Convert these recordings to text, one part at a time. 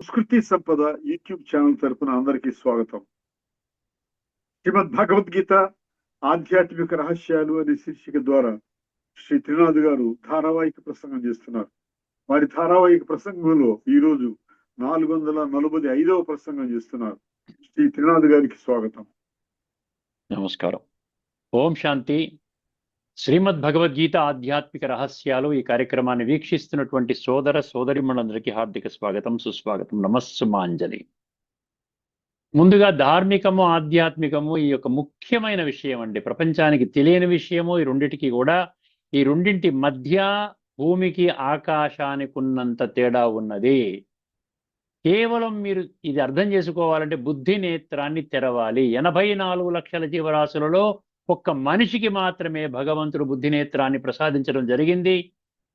సంస్కృతి సంపద YouTube channel తరపున అందరికీ స్వాగతం. శ్రీమద్ భగవద్గీత ఆధ్యాత్మిక రహస్యాలు అనే శీర్షిక ద్వారా శ్రీ త్రినాథ్ గారు ధారావాహిక ప్రసంగం చేస్తున్నారు. వారి ధారావాహిక ప్రసంగంలో ఈ రోజు నాలుగు వందల నలభై ఐదవ ప్రసంగం చేస్తున్నారు. శ్రీ త్రినాథ్ గారికి స్వాగతం. నమస్కారం. ఓం శాంతి. శ్రీమద్ భగవద్గీత ఆధ్యాత్మిక రహస్యాలు ఈ కార్యక్రమాన్ని వీక్షిస్తున్నటువంటి సోదర సోదరిమణులందరికీ హార్దిక స్వాగతం సుస్వాగతం. నమస్సుమాంజలి. ముందుగా ధార్మికము ఆధ్యాత్మికము ఈ యొక్క ముఖ్యమైన విషయం అండి ప్రపంచానికి తెలియని విషయము. ఈ రెండింటికి కూడా ఈ రెండింటి మధ్య భూమికి ఆకాశానికి ఉన్నంత తేడా ఉన్నది. కేవలం మీరు ఇది అర్థం చేసుకోవాలంటే బుద్ధి నేత్రాన్ని తెరవాలి. ఎనభై నాలుగు లక్షల జీవరాశులలో ఒక్క మనిషికి మాత్రమే భగవంతుడు బుద్ధి నేత్రాన్ని ప్రసాదించడం జరిగింది.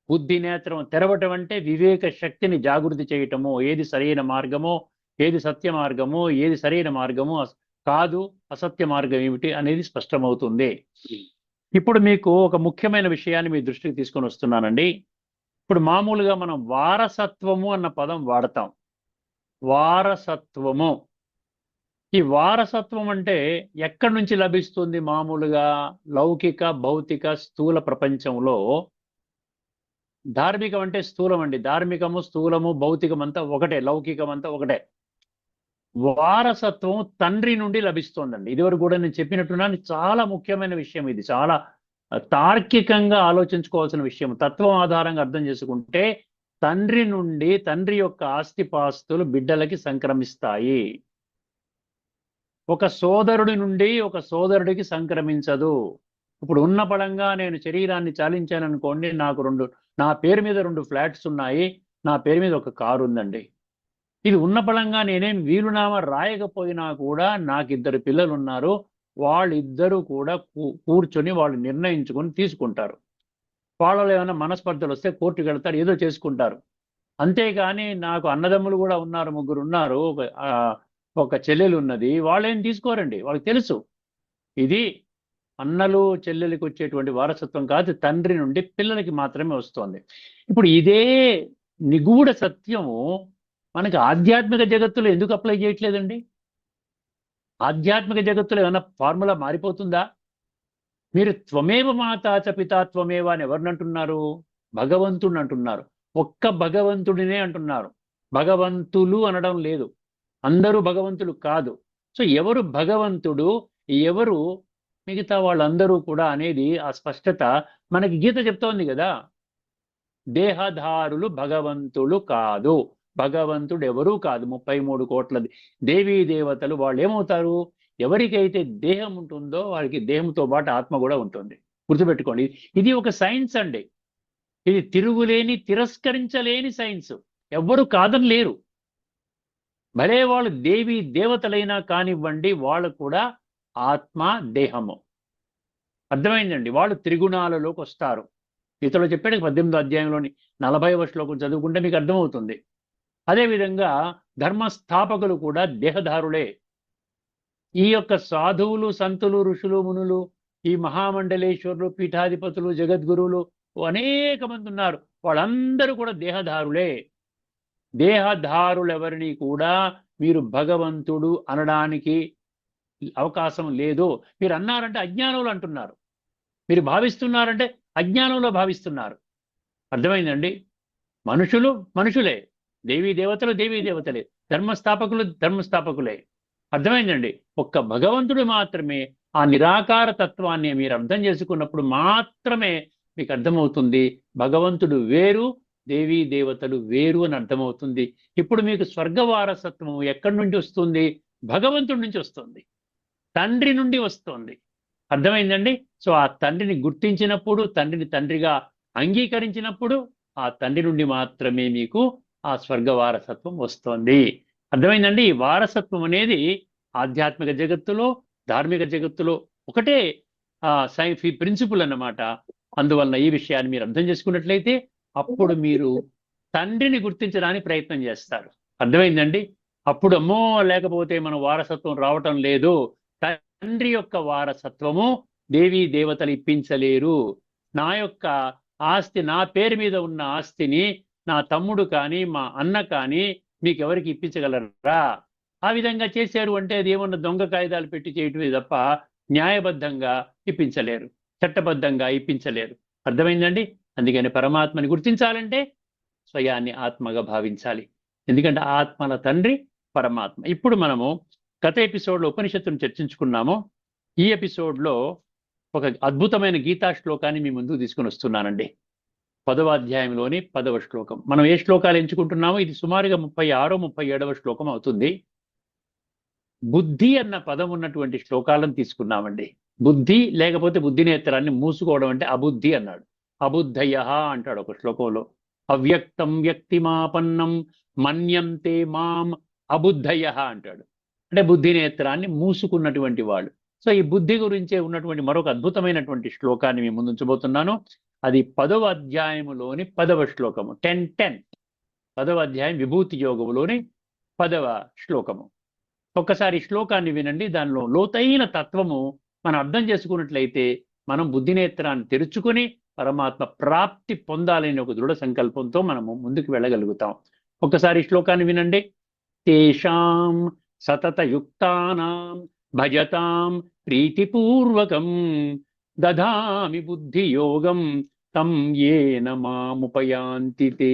బుద్ధి నేత్రం తెరవటం అంటే వివేక శక్తిని జాగృతి చేయటము ఏది సరైన మార్గమో ఏది సత్య మార్గమో ఏది సరైన మార్గమో కాదు అసత్య మార్గం ఏమిటి అనేది స్పష్టమవుతుంది. ఇప్పుడు మీకు ఒక ముఖ్యమైన విషయాన్ని మీ దృష్టికి తీసుకొని వస్తున్నానండి. ఇప్పుడు మామూలుగా మనం వారసత్వము అన్న పదం వాడతాం. వారసత్వము. ఈ వారసత్వం అంటే ఎక్కడి నుంచి లభిస్తుంది మామూలుగా లౌకిక భౌతిక స్థూల ప్రపంచంలో? ధార్మికం అంటే స్థూలం అండి. ధార్మికము స్థూలము భౌతికం అంతా ఒకటే లౌకికం అంతా ఒకటే. వారసత్వం తండ్రి నుండి లభిస్తోందండి. ఇదివరకు కూడా నేను చెప్పినట్టున్నాను చాలా ముఖ్యమైన విషయం ఇది. చాలా తార్కికంగా ఆలోచించుకోవాల్సిన విషయం. తత్వం ఆధారంగా అర్థం చేసుకుంటే తండ్రి నుండి తండ్రి యొక్క ఆస్తిపాస్తులు బిడ్డలకి సంక్రమిస్తాయి. ఒక సోదరుడి నుండి ఒక సోదరుడికి సంక్రమించదు. ఇప్పుడు ఉన్న పడంగా నేను శరీరాన్ని చాలించాను అనుకోండి నాకు రెండు నా పేరు మీద రెండు ఫ్లాట్స్ ఉన్నాయి నా పేరు మీద ఒక కారు ఉందండి. ఇది ఉన్న పడంగా నేనేం వీలునామా రాయకపోయినా కూడా నాకు ఇద్దరు పిల్లలు ఉన్నారు వాళ్ళిద్దరూ కూడా కూ- కూర్చొని వాళ్ళు నిర్ణయించుకొని తీసుకుంటారు. వాళ్ళలో ఏమైనా మనస్పర్ధలు వస్తే కోర్టుకు వెళ్తారు ఏదో చేసుకుంటారు. అంతేగాని నాకు అన్నదమ్ములు కూడా ఉన్నారు ముగ్గురు ఉన్నారు ఒక చెల్లెలు ఉన్నది వాళ్ళేం తీసుకోరండి? వాళ్ళకి తెలుసు. ఇది అన్నలు చెల్లెలకి వచ్చేటువంటి వారసత్వం కాదు తండ్రి నుండి పిల్లలకి మాత్రమే వస్తుంది. ఇప్పుడు ఇదే నిగూఢ సత్యము మనకి ఆధ్యాత్మిక జగత్తులో ఎందుకు అప్లై చేయట్లేదండి? ఆధ్యాత్మిక జగత్తులో ఏమైనా ఫార్ములా మారిపోతుందా? మీరు త్వమేవ మాతాచ చ పితా త్వమేవ అని ఎవరిని అంటున్నారు భగవంతుడిని అంటున్నారు ఒక్క భగవంతుడినే అంటున్నారు. భగవంతులు అనడం లేదు. అందరూ భగవంతులు కాదు. సో ఎవరు భగవంతుడు ఎవరు మిగతా వాళ్ళందరూ కూడా అనేది ఆ స్పష్టత మనకి గీత చెప్తోంది కదా. దేహధారులు భగవంతులు కాదు. భగవంతుడు ఎవరూ కాదు. ముప్పై మూడు కోట్ల దేవీ దేవతలు వాళ్ళు ఏమవుతారు ఎవరికైతే దేహం ఉంటుందో వారికి దేహంతో పాటు ఆత్మ కూడా ఉంటుంది. గుర్తుపెట్టుకోండి ఇది ఒక సైన్స్ అండి. ఇది తిరుగులేని తిరస్కరించలేని సైన్స్. ఎవ్వరు కాదని లేరు. భలే వాళ్ళు దేవి దేవతలైనా కానివ్వండి వాళ్ళు కూడా ఆత్మ దేహము. అర్థమైందండి? వాళ్ళు త్రిగుణాలలోకి వస్తారు. ఇతరులు చెప్పాడు పద్దెనిమిదో అధ్యాయంలోని నలభై శ్లోకం చదువుకుంటే మీకు అర్థమవుతుంది. అదేవిధంగా ధర్మస్థాపకులు కూడా దేహదారులే ఈ యొక్క సాధువులు సంతులు ఋషులు మునులు ఈ మహామండలేశ్వరులు పీఠాధిపతులు జగద్గురువులు అనేక మంది ఉన్నారు. వాళ్ళందరూ కూడా దేహదారులే దేహధారులెవరిని కూడా మీరు భగవంతుడు అనడానికి అవకాశం లేదు. మీరు అన్నారంటే అజ్ఞానంలో అంటున్నారు. మీరు భావిస్తున్నారంటే అజ్ఞానంలో భావిస్తున్నారు. అర్థమైందండి? మనుషులు మనుషులే. దేవీ దేవతలు దేవీ దేవతలే. ధర్మస్థాపకులు ధర్మస్థాపకులే. అర్థమైందండి? ఒక్క భగవంతుడు మాత్రమే ఆ నిరాకార తత్వాన్ని మీరు అర్థం చేసుకున్నప్పుడు మాత్రమే మీకు అర్థమవుతుంది. భగవంతుడు వేరు దేవీ దేవతలు వేరు అని అర్థమవుతుంది. ఇప్పుడు మీకు స్వర్గ వారసత్వం ఎక్కడి నుండి వస్తుంది? భగవంతుడి నుంచి వస్తుంది. తండ్రి నుండి వస్తుంది. అర్థమైందండి? సో ఆ తండ్రిని గుర్తించినప్పుడు తండ్రిని తండ్రిగా అంగీకరించినప్పుడు ఆ తండ్రి నుండి మాత్రమే మీకు ఆ స్వర్గ వారసత్వం వస్తుంది. అర్థమైందండి? ఈ వారసత్వం అనేది ఆధ్యాత్మిక జగత్తులో ధార్మిక జగత్తులో ఒకటే ఆ సై ప్రిన్సిపల్ అన్నమాట. అందువలన ఈ విషయాన్ని మీరు అర్థం చేసుకున్నట్లయితే అప్పుడు మీరు తండ్రిని గుర్తించడానికి ప్రయత్నం చేస్తారు. అర్థమైందండి? అప్పుడు అమ్మో లేకపోతే మన వారసత్వం రావటం లేదు. తండ్రి యొక్క వారసత్వము దేవీ దేవతలు ఇప్పించలేరు. నా యొక్క ఆస్తి నా పేరు మీద ఉన్న ఆస్తిని నా తమ్ముడు కానీ మా అన్న కానీ మీకు ఎవరికి ఇప్పించగలరా? ఆ విధంగా చేశారు అంటే అది ఏమన్నా దొంగ కాగితాలు పెట్టి చేయటమే తప్ప న్యాయబద్ధంగా ఇప్పించలేరు. చట్టబద్ధంగా ఇప్పించలేరు. అర్థమైందండి? అందుకని పరమాత్మని గుర్తించాలంటే స్వయాన్ని ఆత్మగా భావించాలి. ఎందుకంటే ఆత్మల తండ్రి పరమాత్మ. ఇప్పుడు మనము గత ఎపిసోడ్లో ఉపనిషత్తును చర్చించుకున్నాము. ఈ ఎపిసోడ్లో ఒక అద్భుతమైన గీతా శ్లోకాన్ని మీ ముందుకు తీసుకుని వస్తున్నానండి. పదవ అధ్యాయంలోని పదవ శ్లోకం. మనం ఏ శ్లోకాలు ఎంచుకుంటున్నామో ఇది సుమారుగా ముప్పై ఆరో ముప్పై ఏడవ శ్లోకం అవుతుంది. బుద్ధి అన్న పదం ఉన్నటువంటి శ్లోకాలను తీసుకున్నామండి. బుద్ధి లేకపోతే బుద్ధి నేత్రాన్ని మూసుకోవడం అంటే అబుద్ధి అన్నాడు. అబుద్ధయ అంటాడు ఒక శ్లోకంలో. అవ్యక్తం వ్యక్తిమాపన్నం మన్యంతే మాం అబుద్ధయ అంటాడు. అంటే బుద్ధి నేత్రాన్ని మూసుకున్నటువంటి వాళ్ళు. సో ఈ బుద్ధి గురించే ఉన్నటువంటి మరొక అద్భుతమైనటువంటి శ్లోకాన్ని మేము ముందుంచబోతున్నాను. అది పదవ అధ్యాయములోని పదవ శ్లోకము. Ten ten. పదవ అధ్యాయం విభూతి యోగములోని పదవ శ్లోకము. ఒక్కసారి శ్లోకాన్ని వినండి. దానిలో లోతైన తత్వము మనం అర్థం చేసుకున్నట్లయితే మనం బుద్ధినేత్రాన్ని తెరుచుకొని పరమాత్మ ప్రాప్తి పొందాలని ఒక దృఢ సంకల్పంతో మనము ముందుకు వెళ్ళగలుగుతాం. ఒక్కసారి శ్లోకాన్ని వినండి. తేషాం సతతయుక్తానాం భజతాం ప్రీతిపూర్వకం దధామి బుద్ధియోగం తం ఏన మాముపయాంతితే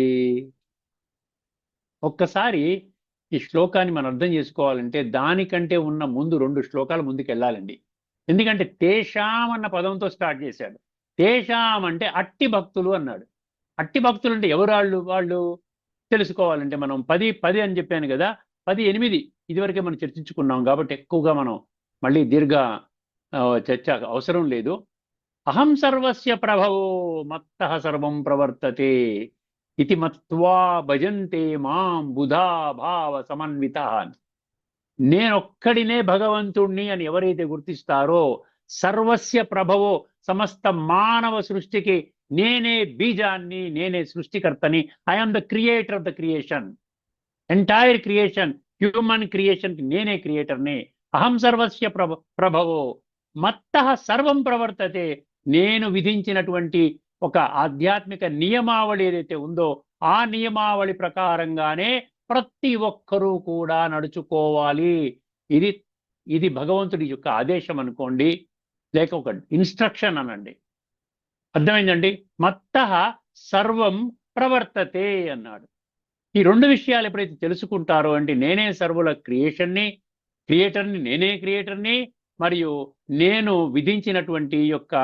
ఒక్కసారి ఈ శ్లోకాన్ని మనం అర్థం చేసుకోవాలంటే దానికంటే ఉన్న ముందు రెండు శ్లోకాలు ముందుకు వెళ్ళాలండి ఎందుకంటే తేషాం అన్న పదంతో స్టార్ట్ చేశాడు. తేషాం అంటే అట్టి భక్తులు అన్నాడు. అట్టి భక్తులు అంటే ఎవరు వాళ్ళు వాళ్ళు తెలుసుకోవాలంటే మనం పది పది అని చెప్పాను కదా పది ఎనిమిది ఇదివరకే మనం చర్చించుకున్నాం కాబట్టి ఎక్కువగా మనం మళ్ళీ దీర్ఘ చర్చ అవసరం లేదు. అహం సర్వస్య ప్రభవో మత్త సర్వం ప్రవర్తతే ఇది మత్వా భజంతే మాం బుధా భావ సమన్విత నేనొక్కడినే భగవంతుణ్ణి అని ఎవరైతే గుర్తిస్తారో సర్వస్య ప్రభవో సమస్త మానవ సృష్టికి నేనే బీజాన్ని నేనే సృష్టికర్తని. I'm the creator of the creation entire creation human creation నేనే క్రియేటర్ని అహం సర్వస్య ప్రభ ప్రభవో. మత్త సర్వం ప్రవర్తతే. నేను విధించినటువంటి ఒక ఆధ్యాత్మిక నియమావళి ఏదైతే ఉందో ఆ నియమావళి ప్రకారంగానే ప్రతి ఒక్కరూ కూడా నడుచుకోవాలి. ఇది ఇది భగవంతుడి యొక్క ఆదేశం అనుకోండి. లేక ఒక ఇన్స్ట్రక్షన్ అనండి. అర్థమైందండి? మత్త సర్వం ప్రవర్తతే అన్నాడు. ఈ రెండు విషయాలు ఎప్పుడైతే తెలుసుకుంటారో అంటే నేనే సర్వుల క్రియేషన్ని క్రియేటర్ని నేనే క్రియేటర్ని మరియు నేను విధించినటువంటి ఈ యొక్క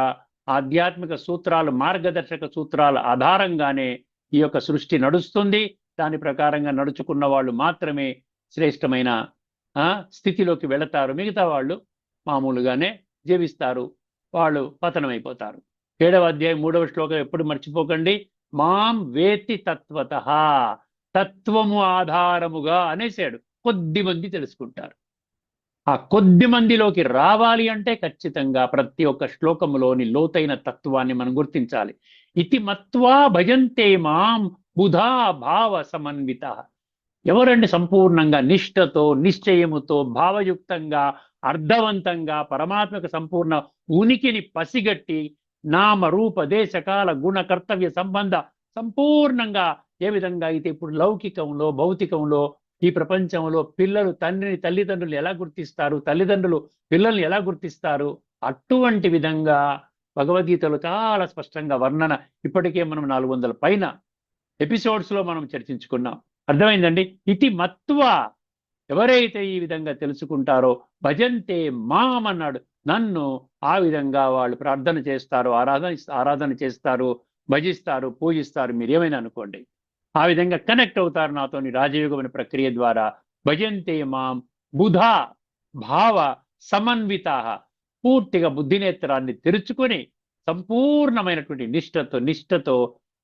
ఆధ్యాత్మిక సూత్రాలు మార్గదర్శక సూత్రాల ఆధారంగానే ఈ యొక్క సృష్టి నడుస్తుంది. దాని ప్రకారంగా నడుచుకున్న వాళ్ళు మాత్రమే శ్రేష్టమైన ఆ, స్థితిలోకి వెళతారు. మిగతా వాళ్ళు మామూలుగానే జీవిస్తారు వాళ్ళు పతనమైపోతారు. ఏడవ అధ్యాయం మూడవ శ్లోకం ఎప్పుడు మర్చిపోకండి. మాం వేతి తత్వత తత్వము ఆధారముగా అనేసాడు. కొద్ది మంది తెలుసుకుంటారు. ఆ కొద్ది మందిలోకి రావాలి అంటే ఖచ్చితంగా ప్రతి ఒక్క శ్లోకములోని లోతైన తత్వాన్ని మనం గుర్తించాలి. ఇతి మత్వా భజంతే మాం బుధా భావ సమన్విత. ఎవరండి సంపూర్ణంగా నిష్ఠతో నిశ్చయముతో భావయుక్తంగా అర్థవంతంగా పరమాత్మక సంపూర్ణ ఉనికిని పసిగట్టి నామ రూప దేశకాల గుణ కర్తవ్య సంబంధ సంపూర్ణంగా ఏ విధంగా అయితే ఇప్పుడు లౌకికంలో భౌతికంలో ఈ ప్రపంచంలో పిల్లలు తండ్రిని తల్లిదండ్రులు ఎలా గుర్తిస్తారు తల్లిదండ్రులు పిల్లల్ని ఎలా గుర్తిస్తారు అటువంటి విధంగా భగవద్గీతలో చాలా స్పష్టంగా వర్ణన ఇప్పటికే మనం నాలుగు వందల పైన ఎపిసోడ్స్లో మనం చర్చించుకున్నాం. అర్థమైందండి? ఇతి మత్వ ఎవరైతే ఈ విధంగా తెలుసుకుంటారో భజంతే మాం అన్నాడు. నన్ను ఆ విధంగా వాళ్ళు ప్రార్థన చేస్తారు ఆరాధన ఆరాధన చేస్తారు భజిస్తారు పూజిస్తారు. మీరు ఏమైనా అనుకోండి ఆ విధంగా కనెక్ట్ అవుతారు నాతోని రాజయోగమైన ప్రక్రియ ద్వారా. భజంతే మాం బుధ భావ సమన్విత. పూర్తిగా బుద్ధినేత్రాన్ని తెరుచుకొని సంపూర్ణమైనటువంటి నిష్ఠతో నిష్ఠతో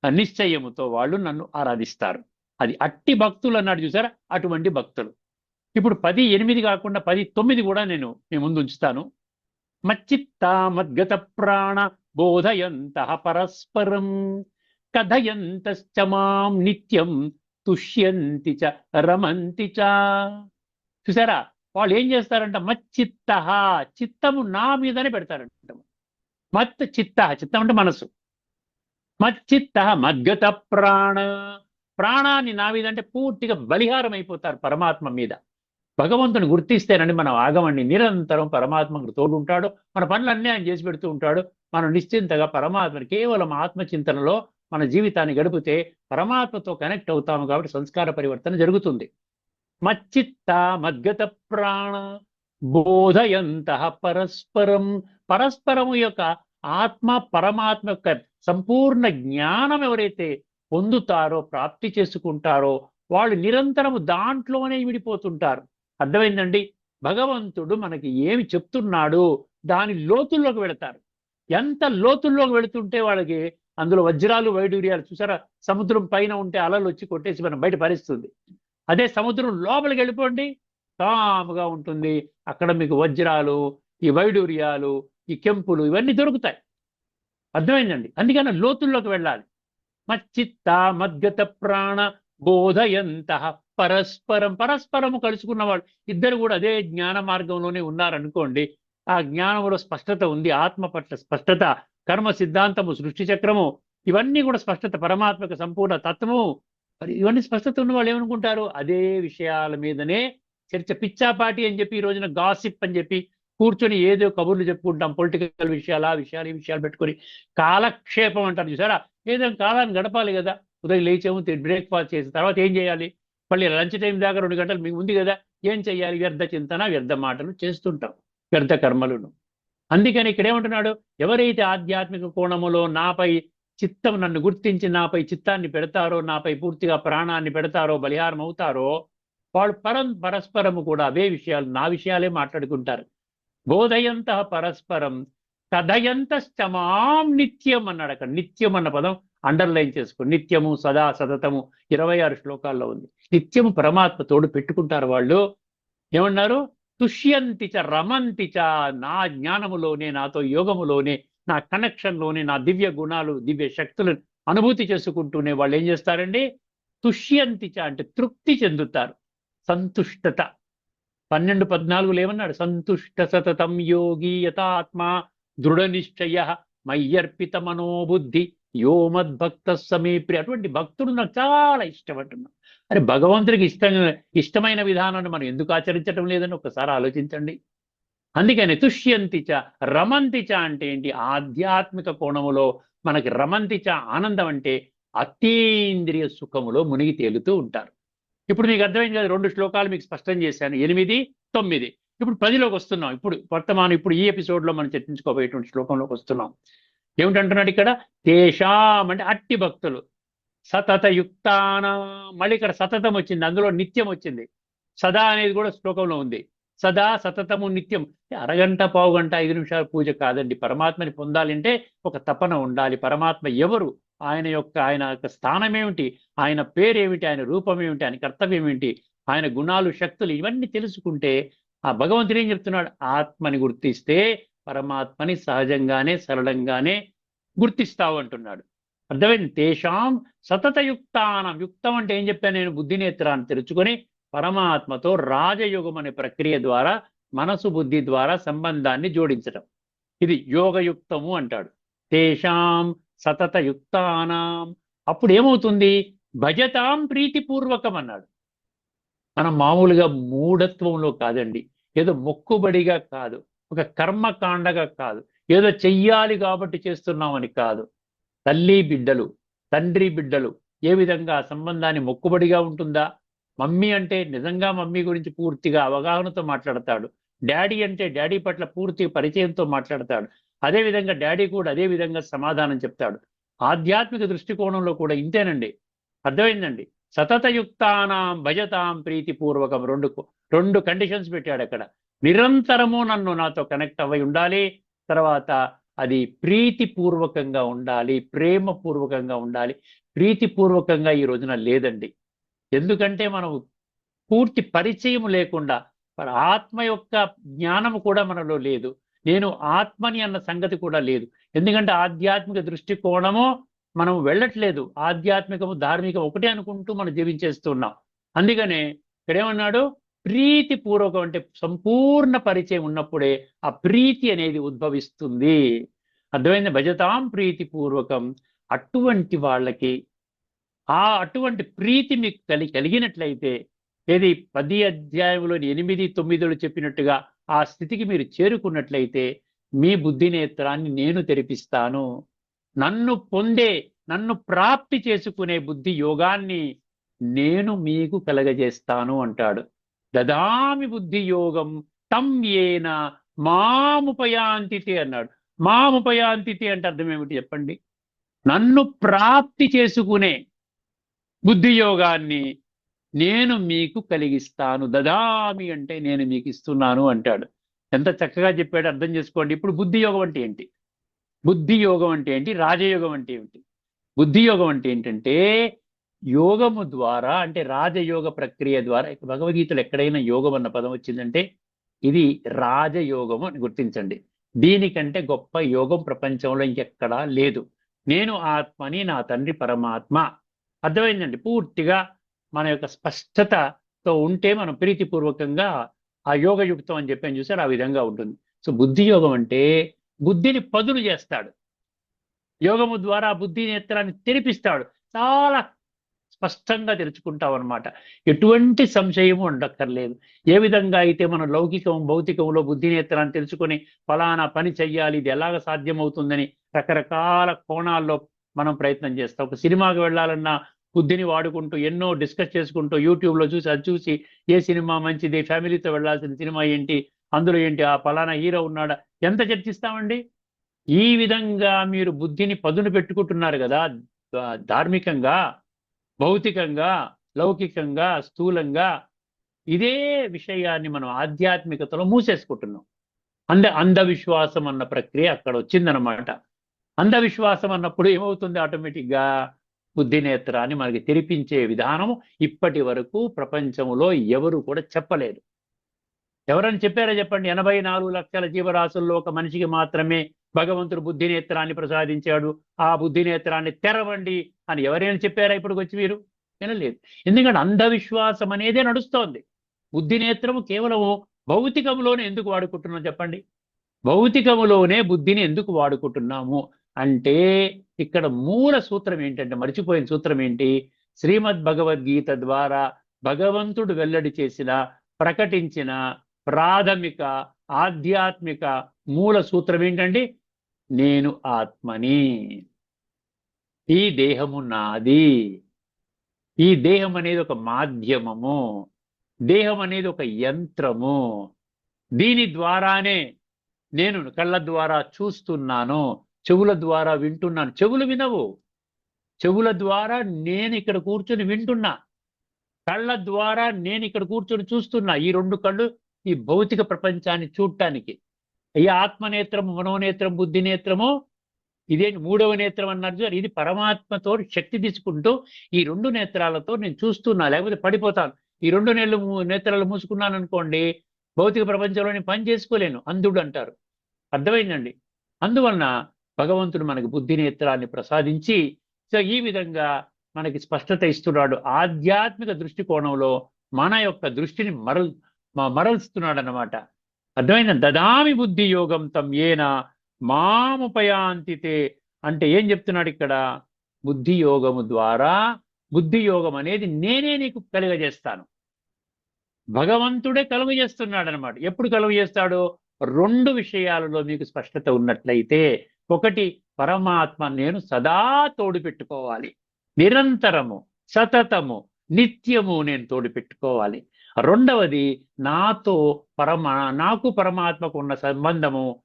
నిశ్చయముతో వాళ్ళు నన్ను ఆరాధిస్తారు. అది అట్టి భక్తులు అన్నాడు చూసారా? అటువంటి భక్తులు. ఇప్పుడు పది ఎనిమిది కాకుండా పది తొమ్మిది కూడా నేను మీ ముందు ఉంచుతాను. మచ్చిత్తా మద్గత ప్రాణ బోధయంత పరస్పరం కథయంతశ్చ మాం నిత్యం తుష్యంతి చ రమంతి చ. చూసారా? వాళ్ళు ఏం చేస్తారంట? మచ్చిత్త చిత్తము నా మీదనే పెడతారంట. మత్ చిత్త చిత్తం అంటే మనసు మచ్చిత్త మద్గత ప్రాణ. ప్రాణాన్ని నా మీద అంటే పూర్తిగా బలిహారం అయిపోతారు పరమాత్మ మీద. భగవంతుని గుర్తిస్తేనండి మనం ఆగమండి. నిరంతరం పరమాత్మకు తోడు ఉంటాడు మన పనులన్నీ ఆయన చేసి పెడుతూ ఉంటాడు. మనం నిశ్చింతగా పరమాత్మని కేవలం ఆత్మచింతనలో మన జీవితాన్ని గడిపితే పరమాత్మతో కనెక్ట్ అవుతాము కాబట్టి సంస్కార పరివర్తన జరుగుతుంది. మచ్చిత్త మద్గత ప్రాణ బోధయంత పరస్పరం. పరస్పరము యొక్క ఆత్మ పరమాత్మ యొక్క సంపూర్ణ జ్ఞానం ఎవరైతే పొందుతారో ప్రాప్తి చేసుకుంటారో వాళ్ళు నిరంతరము దాంట్లోనే విడిపోతుంటారు. అర్థమైందండి? భగవంతుడు మనకి ఏమి చెప్తున్నాడు? దాని లోతుల్లోకి వెళతారు. ఎంత లోతుల్లోకి వెళుతుంటే వాళ్ళకి అందులో వజ్రాలు వైడూర్యాలు చూసారా? సముద్రం పైన ఉంటే అలలు వచ్చి కొట్టేసి మనం బయట పరిస్తుంది. అదే సముద్రం లోపలికి వెళ్ళిపోండి కాముగా ఉంటుంది. అక్కడ మీకు వజ్రాలు ఈ వైడూర్యాలు ఈ కెంపులు ఇవన్నీ దొరుకుతాయి. అర్థమైందండి? అందుకని లోతుల్లోకి వెళ్ళాలి. మచ్చిత్త మద్గత ప్రాణ బోధయంత పరస్పరం పరస్పరము కలుసుకున్న వాళ్ళు ఇద్దరు కూడా అదే జ్ఞాన మార్గంలోనే ఉన్నారనుకోండి ఆ జ్ఞానంలో స్పష్టత ఉంది ఆత్మ పట్ల స్పష్టత కర్మ సిద్ధాంతము సృష్టి చక్రము ఇవన్నీ కూడా స్పష్టత పరమాత్మక సంపూర్ణ తత్వము. మరి ఇవన్నీ స్పష్టత ఉన్న వాళ్ళు ఏమనుకుంటారు? అదే విషయాల మీదనే చర్చ పిచ్చాపాటి అని చెప్పి ఈ రోజున గాసిప్ అని చెప్పి కూర్చొని ఏదో కబుర్లు చెప్పుకుంటాం పొలిటికల్ విషయాలు ఆ విషయాలు ఈ విషయాలు పెట్టుకొని. కాలక్షేపం అంటారు చూసారా? ఏదో కాలాన్ని గడపాలి కదా. ఉదయం లేచాము బ్రేక్ఫాస్ట్ చేసిన తర్వాత ఏం చేయాలి? మళ్ళీ లంచ్ టైం దాకా రెండు గంటలు మీకు ఉంది కదా ఏం చేయాలి వ్యర్థ చింతన వ్యర్థ మాటలు చేస్తుంటాం వ్యర్థ కర్మలను. అందుకని ఇక్కడేమంటున్నాడు ఎవరైతే ఆధ్యాత్మిక కోణములో నాపై చిత్తం నన్ను గుర్తించి నాపై చిత్తాన్ని పెడతారో నాపై పూర్తిగా ప్రాణాన్ని పెడతారో బలిహారం అవుతారో వాళ్ళు పరం పరస్పరము కూడా అవే విషయాలు నా విషయాలే మాట్లాడుకుంటారు. బోధయంత పరస్పరం కథయంతమాం నిత్యం అన్నాడు అక్కడ. నిత్యం అన్న పదం అండర్లైన్ చేసుకో. నిత్యము సదా సతతము ఇరవై ఆరు శ్లోకాల్లో ఉంది. నిత్యం పరమాత్మ తోడు పెట్టుకుంటారు వాళ్ళు. ఏమన్నారు? తుష్యంతిచ రమంతిచ నా జ్ఞానములోనే నాతో యోగములోనే నా కనెక్షన్లోనే నా దివ్య గుణాలు దివ్య శక్తులను అనుభూతి చేసుకుంటూనే వాళ్ళు ఏం చేస్తారండి? తుష్యంతిచ అంటే తృప్తి చెందుతారు. సంతుష్టత. పన్నెండు పద్నాలుగులు ఏమన్నాడు? సంతుష్ట సతతం యోగి యథాత్మ దృఢ నిశ్చయ మయ్యర్పిత మనోబుద్ధి యోమద్ భక్త సమీప్రి అటువంటి భక్తుడు నాకు చాలా ఇష్టం అంటున్నాను అరే భగవంతుడికి ఇష్టం ఇష్టమైన విధానాన్ని మనం ఎందుకు ఆచరించడం లేదని ఒకసారి ఆలోచించండి. అందుకని తుష్యంతిచ రమంతిచ అంటే ఏంటి? ఆధ్యాత్మిక కోణములో మనకి రమంతిచ ఆనందం అంటే అతీంద్రియ సుఖములో మునిగి తేలుతూ ఉంటారు. ఇప్పుడు మీకు అర్థమైంది కదా రెండు శ్లోకాలు మీకు స్పష్టం చేశాను. ఎనిమిది తొమ్మిది. ఇప్పుడు పదిలోకి వస్తున్నాం. ఇప్పుడు వర్తమానం ఇప్పుడు ఈ ఎపిసోడ్లో మనం చర్చించుకోబోయేటువంటి శ్లోకంలోకి వస్తున్నాం. ఏమిటంటున్నాడు ఇక్కడ? తేషాం అంటే అట్టి భక్తులు. సతత యుక్తాన మళ్ళీ ఇక్కడ సతతం వచ్చింది. అందులో నిత్యం వచ్చింది. సదా అనేది కూడా శ్లోకంలో ఉంది. సదా సతతము నిత్యం. అరగంట పావు గంట ఐదు నిమిషాల పూజ కాదండి. పరమాత్మని పొందాలంటే ఒక తపన ఉండాలి. పరమాత్మ ఎవరు? ఆయన యొక్క ఆయన యొక్క స్థానం ఏమిటి? ఆయన పేరేమిటి ఆయన రూపం ఏమిటి? ఆయన కర్తవ్యం ఏమిటి? ఆయన గుణాలు శక్తులు ఇవన్నీ తెలుసుకుంటే ఆ భగవంతుడు ఏం చెప్తున్నాడు? ఆత్మని గుర్తిస్తే పరమాత్మని సహజంగానే సరళంగానే గుర్తిస్తావు అంటున్నాడు అర్థమైంది? తేషాం సతతయుక్తానం. యుక్తం అంటే ఏం చెప్పాను నేను? బుద్ధినేత్రాన్ని తెరుచుకొని పరమాత్మతో రాజయోగం అనే ప్రక్రియ ద్వారా మనసు బుద్ధి ద్వారా సంబంధాన్ని జోడించడం ఇది యోగయుక్తము అంటాడు. తేషాం సతతయుక్తానాం. అప్పుడు ఏమవుతుంది భజతాం ప్రీతిపూర్వకం అన్నాడు మనం మామూలుగా మూఢత్వంలో కాదండి. ఏదో మొక్కుబడిగా కాదు. ఒక కర్మకాండగా కాదు. ఏదో చెయ్యాలి కాబట్టి చేస్తున్నామని కాదు. తల్లి బిడ్డలు తండ్రి బిడ్డలు ఏ విధంగా ఆ సంబంధాన్ని మొక్కుబడిగా ఉంటుందా? మమ్మీ అంటే నిజంగా మమ్మీ గురించి పూర్తిగా అవగాహనతో మాట్లాడతాడు. డాడీ అంటే డాడీ పట్ల పూర్తి పరిచయంతో మాట్లాడతాడు. అదే విధంగా డాడీ కూడా అదే విధంగా సమాధానం చెప్తాడు. ఆధ్యాత్మిక దృష్టికోణంలో కూడా ఇంతేనండి. అర్థమైందండి? సతతయుక్తానాం భజతాం ప్రీతిపూర్వకం రెండు రెండు కండిషన్స్ పెట్టాడు అక్కడ. నిరంతరము నన్ను నాతో కనెక్ట్ అవ్వి ఉండాలి. తర్వాత అది ప్రీతిపూర్వకంగా ఉండాలి ప్రేమపూర్వకంగా ఉండాలి. ప్రీతిపూర్వకంగా ఈ రోజున లేదండి. ఎందుకంటే మనం పూర్తి పరిచయం లేకుండా మరి ఆత్మ యొక్క జ్ఞానము కూడా మనలో లేదు. నేను ఆత్మని అన్న సంగతి కూడా లేదు. ఎందుకంటే ఆధ్యాత్మిక దృష్టికోణము మనం వెళ్ళట్లేదు. ఆధ్యాత్మికము ధార్మికం ఒకటే అనుకుంటూ మనం జీవించేస్తున్నాం. అందుకనే ఇక్కడేమన్నాడు ప్రీతిపూర్వకం ప్రీతి పూర్వకం అంటే సంపూర్ణ పరిచయం ఉన్నప్పుడే ఆ ప్రీతి అనేది ఉద్భవిస్తుంది. అర్థమైంది? భజతాం ప్రీతి పూర్వకం అటువంటి వాళ్ళకి ఆ అటువంటి ప్రీతి మీకు కలి కలిగినట్లయితే ఏది? పది అధ్యాయంలోని ఎనిమిది తొమ్మిదిలో చెప్పినట్టుగా ఆ స్థితికి మీరు చేరుకున్నట్లయితే మీ బుద్ధి నేత్రాన్ని నేను తెరిపిస్తాను. నన్ను పొందే నన్ను ప్రాప్తి చేసుకునే బుద్ధి యోగాన్ని నేను మీకు కలగజేస్తాను అంటాడు. దదామి బుద్ధి యోగం తం ఏన మాముపయాంతితే అన్నాడు. మాముపయాంతితే అంటే అర్థం ఏమిటి చెప్పండి? నన్ను ప్రాప్తి చేసుకునే బుద్ధి యోగాన్ని నేను మీకు కలిగిస్తాను. దదామి అంటే నేను మీకు ఇస్తున్నాను అంటాడు. ఎంత చక్కగా చెప్పాడు అర్థం చేసుకోండి. ఇప్పుడు బుద్ధి యోగం అంటే ఏంటి? బుద్ధి యోగం అంటే ఏంటి? రాజయోగం అంటే ఏమిటి? బుద్ధి యోగం అంటే ఏంటంటే యోగము ద్వారా అంటే రాజయోగ ప్రక్రియ ద్వారా భగవద్గీతలో ఎక్కడైనా యోగం అన్న పదం వచ్చిందంటే ఇది రాజయోగము అని గుర్తించండి. దీనికంటే గొప్ప యోగం ప్రపంచంలో ఇంకెక్కడా లేదు. నేను ఆత్మని నా తండ్రి పరమాత్మ. అర్థమైందండి? పూర్తిగా మన యొక్క స్పష్టతతో ఉంటే మనం ప్రీతిపూర్వకంగా ఆ యోగయుక్తం అని చెప్పి చూసారు ఆ విధంగా ఉంటుంది. సో బుద్ధి యోగం అంటే బుద్ధిని పదులు చేస్తాడు. యోగము ద్వారా బుద్ధి నేత్రాన్ని తెరిపిస్తాడు. చాలా స్పష్టంగా తెరుచుకుంటాం అనమాట ఎటువంటి సంశయము ఉండక్కర్లేదు. ఏ విధంగా అయితే మనం లౌకికం భౌతికంలో బుద్ధి తెలుసుకొని ఫలానా పని చెయ్యాలి ఇది ఎలాగ సాధ్యమవుతుందని రకరకాల కోణాల్లో మనం ప్రయత్నం చేస్తాం. ఒక సినిమాకి వెళ్ళాలన్నా బుద్ధిని వాడుకుంటూ ఎన్నో డిస్కస్ చేసుకుంటూ యూట్యూబ్లో చూసి అది చూసి ఏ సినిమా మంచిది ఫ్యామిలీతో వెళ్ళాల్సిన సినిమా ఏంటి అందులో ఏంటి ఆ ఫలానా హీరో ఉన్నాడా ఎంత చర్చిస్తామండి? ఈ విధంగా మీరు బుద్ధిని పదును పెట్టుకుంటున్నారు కదా ధార్మికంగా భౌతికంగా లౌకికంగా స్థూలంగా ఇదే విషయాన్ని మనం ఆధ్యాత్మికతలో మూసేసుకుంటున్నాం. అంద అంధవిశ్వాసం అన్న ప్రక్రియ అక్కడ వచ్చిందనమాట అంధవిశ్వాసం అన్నప్పుడు ఏమవుతుంది ఆటోమేటిక్గా? బుద్ధినేత్రాన్ని మనకి తెరిపించే విధానం ఇప్పటి వరకు ప్రపంచంలో ఎవరు కూడా చెప్పలేదు. ఎవరని చెప్పారో చెప్పండి. ఎనభై నాలుగు లక్షల జీవరాశుల్లో ఒక మనిషికి మాత్రమే భగవంతుడు బుద్ధి నేత్రాన్ని ప్రసాదించాడు. ఆ బుద్ధి నేత్రాన్ని తెరవండి అని ఎవరైనా చెప్పారా ఇప్పుడు వచ్చి మీరు వినలేదు. ఎందుకంటే అంధవిశ్వాసం అనేదే నడుస్తోంది. బుద్ధి నేత్రము కేవలము భౌతికములోనే ఎందుకు వాడుకుంటున్నాం చెప్పండి? భౌతికములోనే బుద్ధిని ఎందుకు వాడుకుంటున్నాము? అంటే ఇక్కడ మూల సూత్రం ఏంటంటే మర్చిపోయిన సూత్రం ఏంటి? శ్రీమద్ భగవద్గీత ద్వారా భగవంతుడు వెల్లడి చేసిన ప్రకటించిన ప్రాథమిక ఆధ్యాత్మిక మూల సూత్రం ఏంటంటే నేను ఆత్మని. ఈ దేహము నాది. ఈ దేహం అనేది ఒక మాధ్యమము. దేహం అనేది ఒక యంత్రము. దీని ద్వారానే నేను కళ్ళ ద్వారా చూస్తున్నాను చెవుల ద్వారా వింటున్నాను. చెవులు వినవు. చెవుల ద్వారా నేను ఇక్కడ కూర్చొని వింటున్నా. కళ్ళ ద్వారా నేను ఇక్కడ కూర్చొని చూస్తున్నా. ఈ రెండు కళ్ళు ఈ భౌతిక ప్రపంచాన్ని చూడటానికి. ఈ ఆత్మనేత్రము మనోనేత్రం బుద్ధి నేత్రము ఇదేంటి మూడవ నేత్రం అన్నారు చూసారా? ఇది పరమాత్మతో శక్తి తీసుకుంటూ ఈ రెండు నేత్రాలతో నేను చూస్తున్నా లేకపోతే పడిపోతాను. ఈ రెండు నెలలు మూ- నేత్రాలు మూసుకున్నాను అనుకోండి భౌతిక ప్రపంచంలో నేను పని చేసుకోలేను. అంధుడు అంటారు. అర్థమైందండి? అందువలన భగవంతుడు మనకి బుద్ధి నేత్రాన్ని ప్రసాదించి సో ఈ విధంగా మనకి స్పష్టత ఇస్తున్నాడు. ఆధ్యాత్మిక దృష్టికోణంలో మన యొక్క దృష్టిని మరల్ మ- మరల్స్తున్నాడు అన్నమాట అర్థమైంది? దదామి బుద్ధి యోగం తం ఏన మాముపయాంతితే అంటే ఏం చెప్తున్నాడు ఇక్కడ? బుద్ధి యోగము ద్వారా బుద్ధి యోగం అనేది నేనే నీకు కలుగజేస్తాను. భగవంతుడే కలుగు చేస్తున్నాడు అనమాట ఎప్పుడు కలుగు చేస్తాడు? రెండు విషయాలలో మీకు స్పష్టత ఉన్నట్లయితే ఒకటి పరమాత్మ నేను సదా తోడు పెట్టుకోవాలి. నిరంతరము సతతము నిత్యము నేను తోడు పెట్టుకోవాలి. రెండవది నాతో పరమ నాకు పరమాత్మకు ఉన్న సంబంధము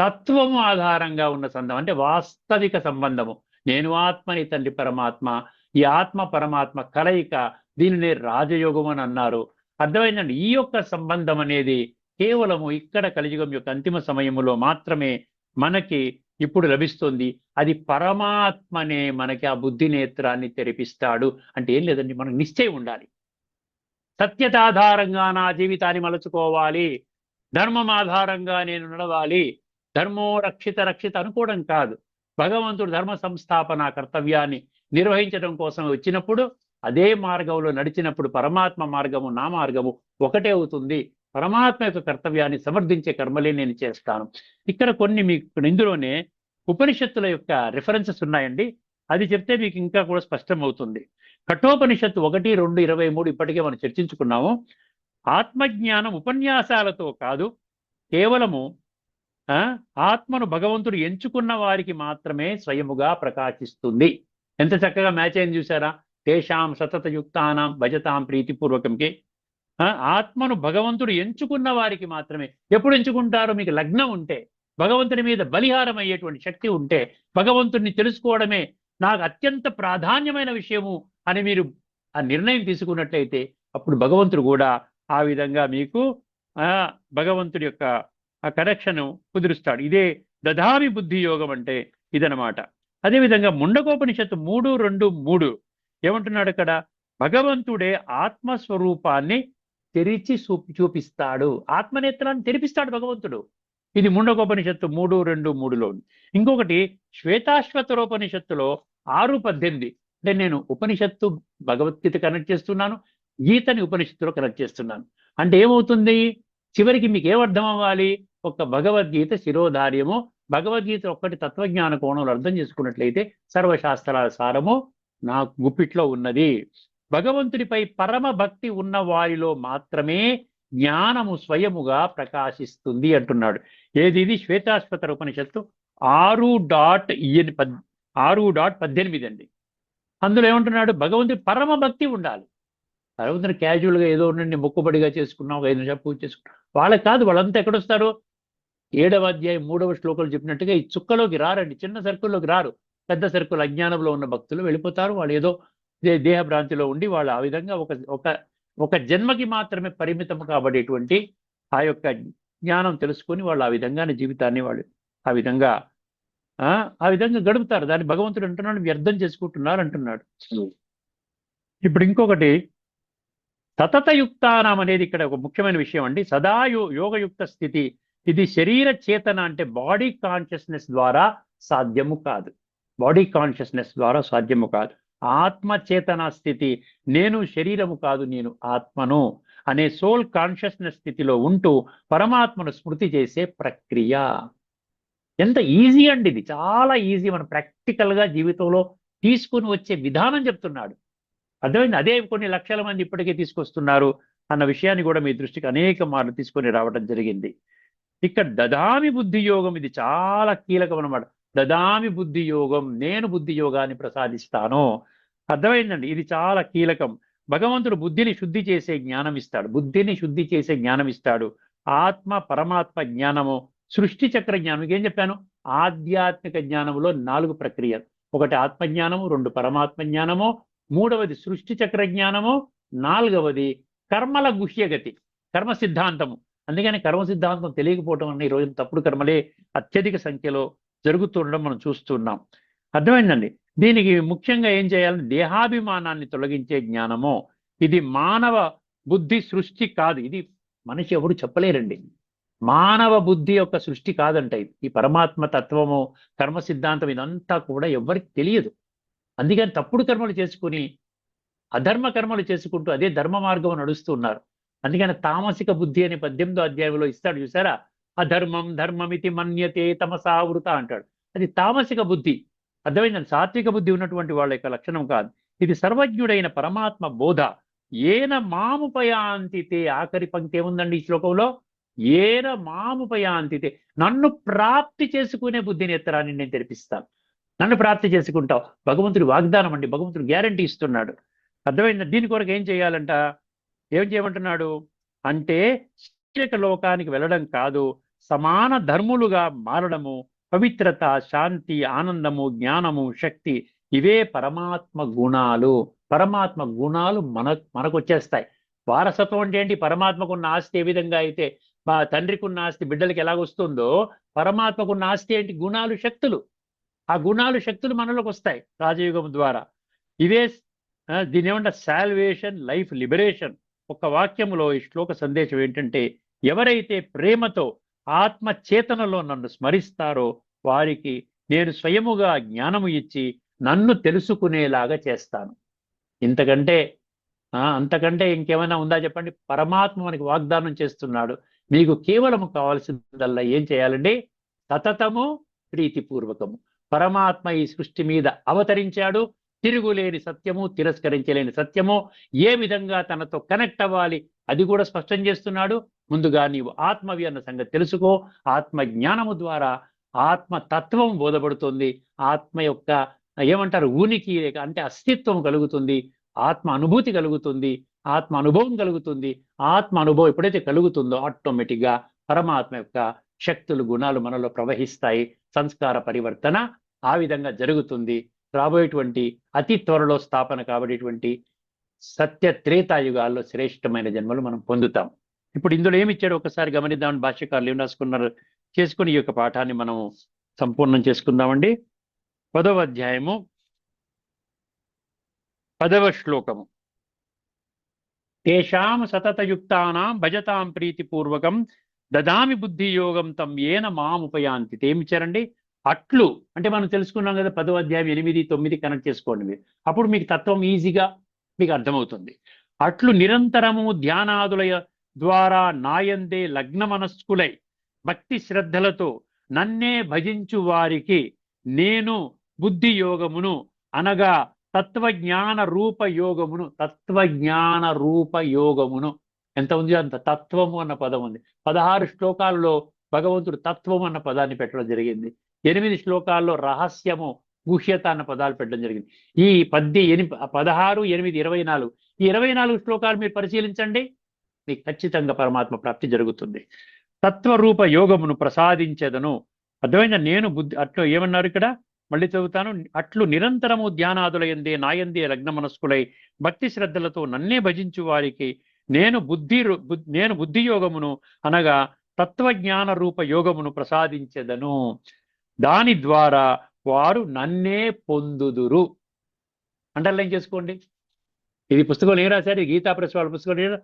తత్వము ఆధారంగా ఉన్న సంబంధం అంటే వాస్తవిక సంబంధము. నేను ఆత్మని తండ్రి పరమాత్మ ఈ ఆత్మ పరమాత్మ కలయిక దీనిని రాజయోగం అని అన్నారు. అర్థమైందండి? ఈ యొక్క సంబంధం అనేది కేవలము ఇక్కడ కలియుగం యొక్క అంతిమ సమయంలో మాత్రమే మనకి ఇప్పుడు లభిస్తుంది. అది పరమాత్మనే మనకి ఆ బుద్ధి నేత్రాన్ని తెరిపిస్తాడు. అంటే ఏం లేదండి మనకు నిశ్చయం ఉండాలి. సత్యత ఆధారంగా నా జీవితాన్ని మలుచుకోవాలి. ధర్మం ఆధారంగా నేను నడవాలి. ధర్మో రక్షిత రక్షిత అనుకోవడం కాదు. భగవంతుడు ధర్మ సంస్థాపన కర్తవ్యాన్ని నిర్వహించడం కోసం వచ్చినప్పుడు అదే మార్గంలో నడిచినప్పుడు పరమాత్మ మార్గము నా మార్గము ఒకటే అవుతుంది. పరమాత్మ యొక్క కర్తవ్యాన్ని సమర్థించే కర్మలే నేను చేస్తాను. ఇక్కడ కొన్ని మీకు ఇందులోనే ఉపనిషత్తుల యొక్క రిఫరెన్సెస్ ఉన్నాయండి. అది చెప్తే మీకు ఇంకా కూడా స్పష్టం అవుతుంది కఠోపనిషత్తు ఒకటి రెండు ఇరవై మూడు ఇప్పటికే మనం చర్చించుకున్నాము. ఆత్మజ్ఞానం ఉపన్యాసాలతో కాదు కేవలము ఆ, ఆత్మను భగవంతుడు ఎంచుకున్న వారికి మాత్రమే స్వయముగా ప్రకాశిస్తుంది. ఎంత చక్కగా మ్యాచ్ అయింది చూసారా తేషాం సతతయుక్తానాం భజతాం ప్రీతిపూర్వకంకి. ఆ, ఆత్మను భగవంతుడు ఎంచుకున్న వారికి మాత్రమే. ఎప్పుడు ఎంచుకుంటారో? మీకు లగ్నం ఉంటే భగవంతుని మీద బలిహారం అయ్యేటువంటి శక్తి ఉంటే భగవంతుడిని తెలుసుకోవడమే నాకు అత్యంత ప్రాధాన్యమైన విషయము. అని మీరు ఆ నిర్ణయం తీసుకున్నట్లయితే అప్పుడు భగవంతుడు కూడా ఆ విధంగా మీకు ఆ భగవంతుడి యొక్క ఆ కనెక్షన్ కుదురుస్తాడు. ఇదే దధామి బుద్ధి యోగం అంటే ఇదనమాట అదేవిధంగా ముండకోపనిషత్తు మూడు రెండు మూడు ఏమంటున్నాడు అక్కడ? భగవంతుడే ఆత్మస్వరూపాన్ని తెరిచి చూపిస్తాడు. ఆత్మనేత్రాన్ని తెరిపిస్తాడు భగవంతుడు. ఇది ముండకోపనిషత్తు మూడు రెండు మూడులో ఇంకొకటి శ్వేతాశ్వతరోపనిషత్తులో ఆరు పద్దెనిమిది. అంటే నేను ఉపనిషత్తు భగవద్గీత కనెక్ట్ చేస్తున్నాను గీతని ఉపనిషత్తులో కనెక్ట్ చేస్తున్నాను. అంటే ఏమవుతుంది? చివరికి మీకు ఏమర్థం అవ్వాలి? ఒక భగవద్గీత శిరోధార్యము భగవద్గీత ఒక్కటి తత్వజ్ఞాన కోణంలో అర్థం చేసుకున్నట్లయితే సర్వశాస్త్రాల సారము నా గుప్పిట్లో ఉన్నది. భగవంతుడిపై పరమ భక్తి ఉన్న వారిలో మాత్రమే జ్ఞానము స్వయముగా ప్రకాశిస్తుంది అంటున్నాడు. ఏది ఇది? శ్వేతాశ్వత ఉపనిషత్తు. ఆరు డాట్ ఇయన్ పద్ ఆరు డాట్ పద్దెనిమిది అండి. అందులో ఏమంటున్నాడు? భగవంతుడి పరమ భక్తి ఉండాలి. భగవంతుని క్యాజువల్గా ఏదో ఉండండి మొక్కుబడిగా చేసుకున్నాం ఒక ఐదు నిమిషాలు పూజ చేసుకున్నాం వాళ్ళకి కాదు వాళ్ళంతా ఎక్కడొస్తారు? ఏడవ అధ్యాయం మూడవ శ్లోకాలు చెప్పినట్టుగా ఈ చుక్కలోకి రారండి. చిన్న సర్కిల్లోకి రారు. పెద్ద సర్కిల్ అజ్ఞానంలో ఉన్న భక్తులు వెళ్ళిపోతారు. వాళ్ళు ఏదో దే- దేహ భ్రాంతిలో ఉండి వాళ్ళు ఆ విధంగా ఒక ఒక ఒక జన్మకి మాత్రమే పరిమితం కాబడేటువంటి ఆ యొక్క జ్ఞానం తెలుసుకొని వాళ్ళు ఆ విధంగానే జీవితాన్ని వాళ్ళు ఆ విధంగా ఆ? విధంగా గడుపుతారు. దాన్ని భగవంతుడు అంటున్నాడు వ్యర్థం చేసుకుంటున్నారు అంటున్నాడు. ఇప్పుడు ఇంకొకటి సతతయుక్తానం అనేది ఇక్కడ ఒక ముఖ్యమైన విషయం అండి. సదా యోగయుక్త స్థితి. ఇది శరీర చేతన అంటే బాడీ కాన్షియస్నెస్ ద్వారా సాధ్యము కాదు. బాడీ కాన్షియస్నెస్ ద్వారా సాధ్యము కాదు. ఆత్మ చేతన స్థితి. నేను శరీరము కాదు నేను ఆత్మను అనే సోల్ కాన్షియస్నెస్ స్థితిలో ఉంటూ పరమాత్మను స్మృతి చేసే ప్రక్రియ. ఎంత ఈజీ అండి ఇది. చాలా ఈజీ మనం ప్రాక్టికల్గా జీవితంలో తీసుకుని వచ్చే విధానం చెప్తున్నాడు. అర్థమైంది? అదే కొన్ని లక్షల మంది ఇప్పటికే తీసుకొస్తున్నారు అన్న విషయాన్ని కూడా మీ దృష్టికి అనేక మార్లు తీసుకొని రావడం జరిగింది. ఇక్కడ దదామి బుద్ధి యోగం ఇది చాలా కీలకం అనమాట దదామి బుద్ధి యోగం నేను బుద్ధి యోగాన్ని ప్రసాదిస్తాను. అర్థమైందండి? ఇది చాలా కీలకం. భగవంతుడు బుద్ధిని శుద్ధి చేసే జ్ఞానం ఇస్తాడు. బుద్ధిని శుద్ధి చేసే జ్ఞానం ఇస్తాడు. ఆత్మ పరమాత్మ జ్ఞానము సృష్టి చక్ర జ్ఞానం. ఏం చెప్పాను? ఆధ్యాత్మిక జ్ఞానములో నాలుగు ప్రక్రియ ఒకటి ఆత్మజ్ఞానము రెండు పరమాత్మ జ్ఞానము మూడవది సృష్టి చక్ర జ్ఞానము నాలుగవది కర్మల గుహ్యగతి కర్మ సిద్ధాంతము. అందుకని కర్మ సిద్ధాంతం తెలియకపోవటం అన్న ఈ రోజున తప్పుడు కర్మలే అత్యధిక సంఖ్యలో జరుగుతుండడం మనం చూస్తున్నాం అర్థమైందండి? దీనికి ముఖ్యంగా ఏం చేయాలని దేహాభిమానాన్ని తొలగించే జ్ఞానము. ఇది మానవ బుద్ధి సృష్టి కాదు. ఇది మనిషి ఎవరు చెప్పలేరండి. మానవ బుద్ధి యొక్క సృష్టి కాదంట ఇది. ఈ పరమాత్మ తత్వము కర్మ సిద్ధాంతం ఇదంతా కూడా ఎవరికి తెలియదు. అందుకని తప్పుడు కర్మలు చేసుకుని అధర్మ కర్మలు చేసుకుంటూ అదే ధర్మ మార్గం నడుస్తూ ఉన్నారు. అందుకని తామసిక బుద్ధి అనే పద్దెనిమిదో అధ్యాయంలో ఇస్తాడు చూసారా? అధర్మం ధర్మమితి మన్యతే తమసావృత అంటాడు. అది తామసిక బుద్ధి. అర్థమైంది సాత్విక బుద్ధి ఉన్నటువంటి వాళ్ళ యొక్క లక్షణం కాదు. ఇది సర్వజ్ఞుడైన పరమాత్మ బోధ. ఏన మాముపయాంతితే ఆఖరి పంక్తి ఏముందండి ఈ శ్లోకంలో? ఏన మాముపయాంతితే నన్ను ప్రాప్తి చేసుకునే బుద్ధిని ఎత్తరాని నేను తెరిపిస్తాను నన్ను ప్రాప్తి చేసుకుంటావు. భగవంతుడి వాగ్దానం అండి. భగవంతుడు గ్యారంటీ ఇస్తున్నాడు. అర్థమైంది? దీని కొరకు ఏం చేయాలంట? ఏం చేయమంటున్నాడు? అంటే శారీరక లోకానికి వెళ్ళడం కాదు సమాన ధర్ములుగా మారడము పవిత్రత శాంతి ఆనందము జ్ఞానము శక్తి ఇవే పరమాత్మ గుణాలు. పరమాత్మ గుణాలు మన మనకు వచ్చేస్తాయి వారసత్వం అంటే ఏంటి? పరమాత్మకున్న ఆస్తి ఏ విధంగా అయితే మా తండ్రికున్న ఆస్తి బిడ్డలకి ఎలాగొస్తుందో పరమాత్మకున్న ఆస్తి ఏంటి? గుణాలు శక్తులు. ఆ గుణాలు శక్తులు మనలోకి వస్తాయి రాజయుగం ద్వారా. ఇవే దీని ఏమంటే శాల్వేషన్ లైఫ్ లిబరేషన్ ఒక వాక్యంలో ఈ శ్లోక సందేశం ఏంటంటే ఎవరైతే ప్రేమతో ఆత్మ చేతనలో నన్ను స్మరిస్తారో వారికి నేను స్వయముగా జ్ఞానము ఇచ్చి నన్ను తెలుసుకునేలాగా చేస్తాను. ఇంతకంటే ఆ, అంతకంటే ఇంకేమైనా ఉందా చెప్పండి? పరమాత్మ మనకి వాగ్దానం చేస్తున్నాడు. మీకు కేవలం కావాల్సిందల్లా ఏం చేయాలండి? సతతము ప్రీతిపూర్వకము. పరమాత్మ ఈ సృష్టి మీద అవతరించాడు. తిరుగులేని సత్యము తిరస్కరించలేని సత్యము. ఏ విధంగా తనతో కనెక్ట్ అవ్వాలి? అది కూడా స్పష్టం చేస్తున్నాడు. ముందుగా నీవు ఆత్మవి అన్న సంగతి తెలుసుకో. ఆత్మ జ్ఞానము ద్వారా ఆత్మ తత్వం బోధపడుతుంది. ఆత్మ యొక్క ఏమంటారు? ఉనికి అంటే అస్తిత్వం కలుగుతుంది. ఆత్మ అనుభూతి కలుగుతుంది ఆత్మ అనుభవం కలుగుతుంది ఆత్మ అనుభవం ఎప్పుడైతే కలుగుతుందో ఆటోమేటిక్గా పరమాత్మ యొక్క శక్తులు గుణాలు మనలో ప్రవహిస్తాయి సంస్కార పరివర్తన ఆ విధంగా జరుగుతుంది. రాబోయేటువంటి అతి త్వరలో స్థాపన కాబడేటువంటి సత్య త్రేతాయుగాల్లో శ్రేష్టమైన జన్మలు మనం పొందుతాం. ఇప్పుడు ఇందులో ఏమి ఇచ్చాడో? ఒకసారి గమనిద్దామని భాష్యకారులు ఏం రాసుకున్నారు చేసుకుని ఈ యొక్క పాఠాన్ని మనం సంపూర్ణం చేసుకుందామండి. పదవ అధ్యాయము పదవ శ్లోకము తేషాం సతతయుక్తానాం భజతాం ప్రీతిపూర్వకం దదామి బుద్ధియోగం తం ఏన మాముపయాంతి ఏమిచ్చారండి అట్లు. అంటే మనం తెలుసుకున్నాం కదా పదవ అధ్యాయం ఎనిమిది తొమ్మిది కనెక్ట్ చేసుకోండి మీరు. అప్పుడు మీకు తత్వం ఈజీగా మీకు అర్థమవుతుంది. అట్లు నిరంతరము ధ్యానాదులయ ద్వారా నాయందే లగ్న మనస్కులై భక్తి శ్రద్ధలతో నన్నే భజించు వారికి నేను బుద్ధి యోగమును అనగా తత్వజ్ఞాన రూప యోగమును తత్వజ్ఞాన రూప యోగమును ఎంత ఉంది అంత? తత్వము అన్న పదం ఉంది. పదహారు శ్లోకాల్లో భగవంతుడు తత్వం అన్న పదాన్ని పెట్టడం జరిగింది. ఎనిమిది శ్లోకాల్లో రహస్యము గుహ్యత అన్న పదాలు పెట్టడం జరిగింది. ఈ పద్య ఎని పదహారు ఎనిమిది ఇరవై నాలుగు. ఈ ఇరవై నాలుగు శ్లోకాలు మీరు పరిశీలించండి. మీకు ఖచ్చితంగా పరమాత్మ ప్రాప్తి జరుగుతుంది. తత్వరూప యోగమును ప్రసాదించదను. అర్థమైందా? నేను బుద్ధి అట్లా ఏమన్నారు ఇక్కడ? మళ్ళీ చదువుతాను. అట్లు నిరంతరము ధ్యానాదుల ఎందే నాయందే లగ్న మనస్కులై భక్తి శ్రద్ధలతో నన్నే భజించు వారికి నేను బుద్ధి నేను బుద్ధి యోగమును అనగా తత్వజ్ఞాన రూప యోగమును ప్రసాదించెదను. దాని ద్వారా వారు నన్నే పొందుదురు. అండర్లైన్ చేసుకోండి. ఇది పుస్తకం ఏం రాశారు? గీతా ప్రశ్న వాళ్ళ పుస్తకం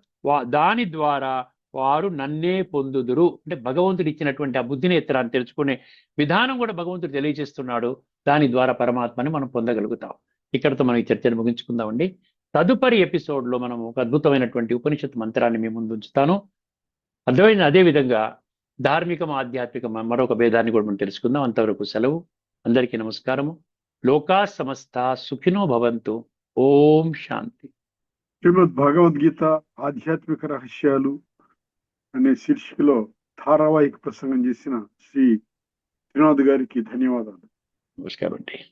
దాని ద్వారా వారు నన్నే పొందుదురు. అంటే భగవంతుడు ఇచ్చినటువంటి ఆ బుద్ధి నేత్రాన్ని తెలుసుకునే విధానం కూడా భగవంతుడు తెలియజేస్తున్నాడు. దాని ద్వారా పరమాత్మని మనం పొందగలుగుతాం. ఇక్కడతో మనం ఈ చర్చను ముగించుకుందామండి. తదుపరి ఎపిసోడ్లో మనం ఒక అద్భుతమైనటువంటి ఉపనిషత్ మంత్రాన్ని మీ ముందు ఉంచుతాను. అర్థమైన అదే విధంగా ధార్మికం ఆధ్యాత్మికం మరొక భేదాన్ని కూడా మనం తెలుసుకుందాం. అంతవరకు సెలవు. అందరికీ నమస్కారము. లోకా సమస్త సుఖినో భవంతు. ఓం శాంతి. శ్రీమద్ భగవద్గీత ఆధ్యాత్మిక రహస్యాలు అనే శీర్షికలో ధారావాహిక ప్రసంగం చేసిన శ్రీ శ్రీనాథ్ గారికి ధన్యవాదాలు. నమస్కారం అండి.